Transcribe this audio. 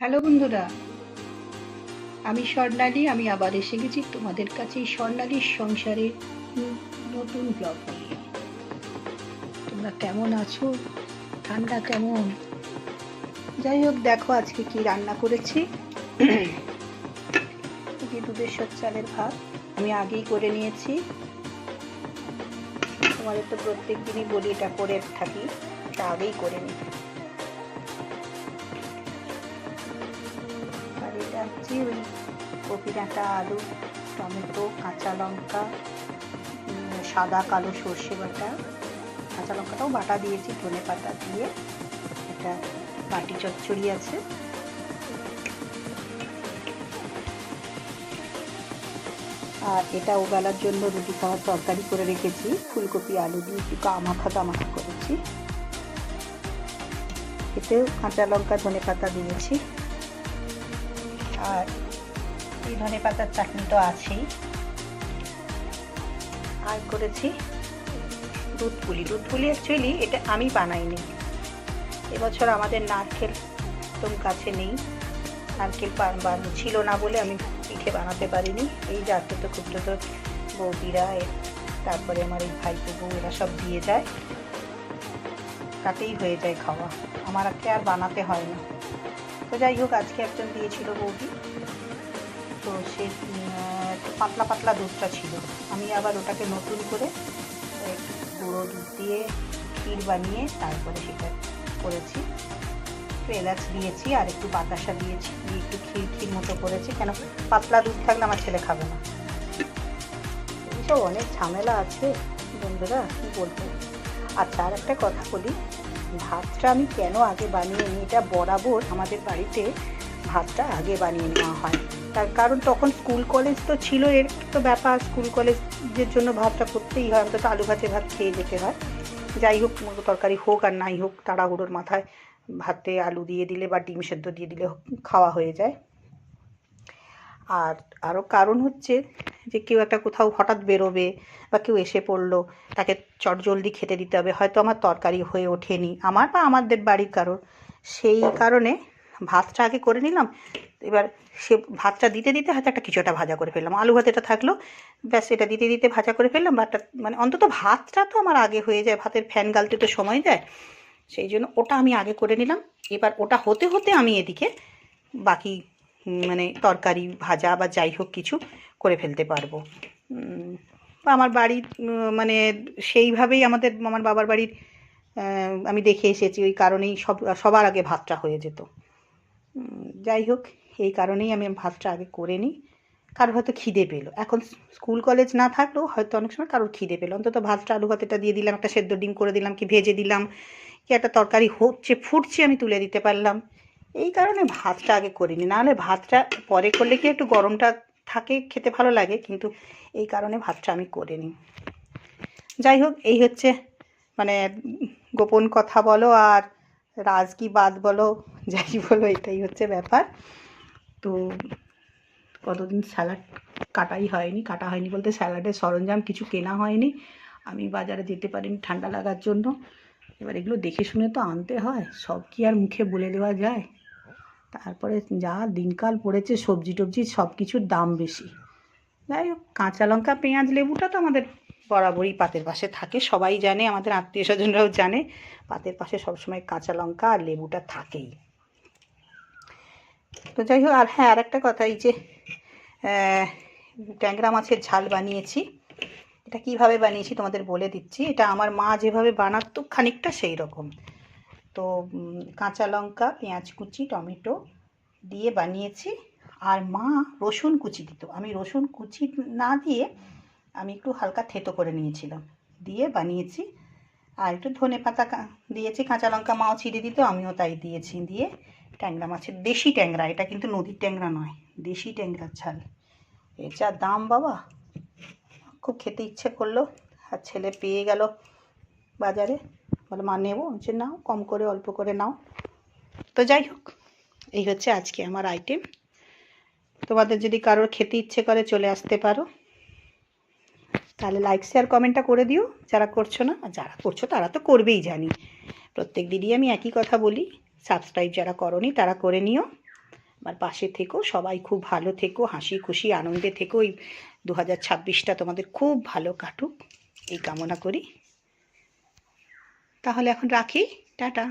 Hello বন্ধুরা, আমি স্বর্ণালী, আমি আবার এসে গেছি তোমাদের কাছে স্বর্ণালীর সংসারে ন- নতুন ব্লগ তোমরা কেমন আছো? ঠান্ডা কেমন? যাই হোক, দেখো আজকে কি রান্না করেছি। যে দুধেশ্বর চালের ভাত, আমি আগেই করে নিয়েছি। তোমাদের তো প্রত্যেক দিনই বলি এটা করে থাকি, এটা আগেই করে নিই। ওই কপি ডাঁটা আলু, টমেটো, কাঁচা লঙ্কা সাদা কালো সর্ষে বাটা। কাঁচা লঙ্কাটাও বাটা দিয়েছি, ধনে পাতা দিয়ে। এটা বাটি চচ্চড়ি আছে। আর এটা ওবেলার জন্য রুটি খাওয়ার তরকারি করে রেখেছি। ফুলকপি, আলু দিয়ে একটু কামাখা কামাখা করেছি। এতেও কাঁচা লঙ্কা, ধনে পাতা দিয়েছি। আর এই ধনে পাতার চাটনি তো আছেই। আর করেছি দুধ পুলি দুধ পুলি অ্যাকচুয়ালি এটা আমি বানাইনি। এবছর আমাদের নারকেল একদম কাছে নেই। নারকেল বান- ছিল না বলে আমি পিঠে বানাতে পারিনি। এই যাতে তো খুব তো বৌদিরা তারপরে আমার এই ভাইপো বউ, এরা সব দিয়ে যায়। তাতেই হয়ে যায় খাওয়া। আমার আর বানাতে হয় না। তো যাই হোক, আজকে একজন দিয়েছিল বৌদি। তো সে পাতলা পাতলা দুধটা ছিল। আমি আবার ওটাকে নতুন করে গুঁড়ো দুধ দিয়ে ক্ষীর বানিয়ে তারপরে সেটা করেছি। একটু এলাচ দিয়েছি আর একটু বাতাসা দিয়েছি। দিয়ে একটু ক্ষীর ক্ষীর মতো করেছি। কেন? পাতলা দুধ থাকলে আমার ছেলে খাবে না। এইসব অনেক ঝামেলা আছে। বন্ধুরা, কী বলব? আচ্ছা আর একটা কথা বলি। ভাতটা আমি কেন আগে বানিয়ে নিই? এটা বরাবর আমাদের বাড়িতে ভাতটা আগে বানিয়ে নেওয়া হয়। তার কারণ তখন স্কুল কলেজ তো ছিল, এর তো ব্যাপার। স্কুল কলেজের জন্য ভাতটা করতেই হয়, অন্তত আলু ভাতে ভাত খেয়ে যেতে হয়। যাই হোক তরকারি হোক আর নাই হোক, তাড়াহুড়োর মাথায় ভাতে আলু দিয়ে দিলে বা ডিম সেদ্ধ দিয়ে দিলে খাওয়া হয়ে যায়। আর আরও কারণ হচ্ছে যে কেউ একটা কোথাও হঠাৎ বেরোবে বা কেউ এসে পড়ল, তাকে চটজলদি খেতে দিতে হবে। হয়তো আমার তরকারি হয়ে ওঠেনি। আমার বা আমাদের বাড়ির কারোর। সেই কারণে ভাতটা আগে করে নিলাম। এবার সে ভাতটা দিতে দিতে হয়তো একটা কিছুটা ভাজা করে ফেললাম। আলু ভাতেটা থাকল। ব্যাস, এটা দিতে দিতে ভাজা করে ফেললাম। বা একটা মানে অন্তত ভাতটা তো আমার আগে হয়ে যায়। ভাতের ফ্যান গালতে তো সময় যায়। সেই জন্য ওটা আমি আগে করে নিলাম। এবার ওটা হতে হতে আমি এদিকে বাকি মানে তরকারি, ভাজা বা যাই হোক কিছু করে ফেলতে পারব। আমার বাড়ির মানে সেইভাবেই আমাদের, আমার বাবার বাড়ির আমি দেখে এসেছি ওই কারণেই সব, সবার আগে ভাতটা হয়ে যেত। যাই হোক, এই কারণেই আমি ভাতটা আগে করে নিই। কারোর হয়তো খিদে পেল। এখন স্কুল কলেজ না থাকলেও হয়তো অনেক সময় কারোর খিদে পেল। অন্তত ভাতটা, আলু ভাতেটা দিয়ে দিলাম, একটা সেদ্ধ ডিম করে দিলাম, কি ভেজে দিলাম, কি একটা তরকারি হচ্ছে, ফুটছে, আমি তুলে দিতে পারলাম। এই কারণে ভাতটা আগে করিনি নাহলে ভাতটা পরে করলে কি একটু গরমটা থাকে, খেতে ভালো লাগে, কিন্তু এই কারণে ভাতটা আমি করে নিই যাই হোক, এই হচ্ছে মানে গোপন কথা বলো আর রাজ কি বাদ বলো, যাই বলো, এটাই হচ্ছে ব্যাপার। তো কতদিন স্যালাড কাটাই হয়নি, কাটা হয়নি বলতে স্যালাডের সরঞ্জাম কিছু কেনা হয়নি। আমি বাজারে যেতে পারিনি ঠান্ডা লাগার জন্য। এবার এগুলো দেখে শুনে তো আনতে হয়, সব কি আর মুখে বলে দেওয়া যায়? তারপরে যা দিনকাল পড়েছে, সবজি টবজি সব কিছুর দাম বেশি। যাই হোক, কাঁচা লঙ্কা, পেঁয়াজ, লেবুটা তো আমাদের বরাবরই পাতের পাশে থাকে, সবাই জানে, আমাদের আত্মীয় স্বজনরাও জানে, পাতের পাশে সবসময় কাঁচা লঙ্কা আর লেবুটা থাকেই। তো যাই হোক, আর হ্যাঁ আর একটা কথা, এই যে ট্যাংরা মাছের ঝাল বানিয়েছি, এটা কীভাবে বানিয়েছি তোমাদের বলে দিচ্ছি, এটা আমার মা যেভাবে বানাতো খানিকটা সেই রকম তো কাঁচা লঙ্কা, পেঁয়াজ কুচি, টমেটো দিয়ে বানিয়েছি। আর মা রসুন কুচি দিত। আমি রসুন কুচি না দিয়ে আমি একটু হালকা থেতো করে নিয়েছিলাম। দিয়ে বানিয়েছি। আর একটু ধনে পাতা দিয়েছি। কাঁচা লঙ্কা মাও ছিঁড়ে দিত, আমিও তাই দিয়েছি। দিয়ে ট্যাংরা মাছের, দেশি ট্যাংরা, এটা কিন্তু নদীর ট্যাংরা নয়, দেশি ট্যাংরার ঝাল। এর যা দাম বাবা, খুব খেতে ইচ্ছে করল। আর ছেলে পেয়ে গেল বাজারে। বলে, মা, নেব? যে নাও, কম করে, অল্প করে নাও। তো যাই হোক, এই হচ্ছে আজকে আমার আইটেম তোমাদের যদি কারোর খেতে ইচ্ছে করে চলে আসতে পারো, তাহলে লাইক শেয়ার কমেন্টটা করে দিও। যারা করছ না, আর যারা করছ, তারা তো করবেই, জানি। প্রত্যেক দিনই আমি একই কথা বলি সাবস্ক্রাইব যারা করনি, তারা করে নিও। আমার পাশে থেকো, সবাই খুব ভালো থেকো, হাসি খুশি, আনন্দে থেকো। এই দু তোমাদের খুব ভালো কাটুক, এই কামনা করি। তাহলে এখন রাখি টাটা।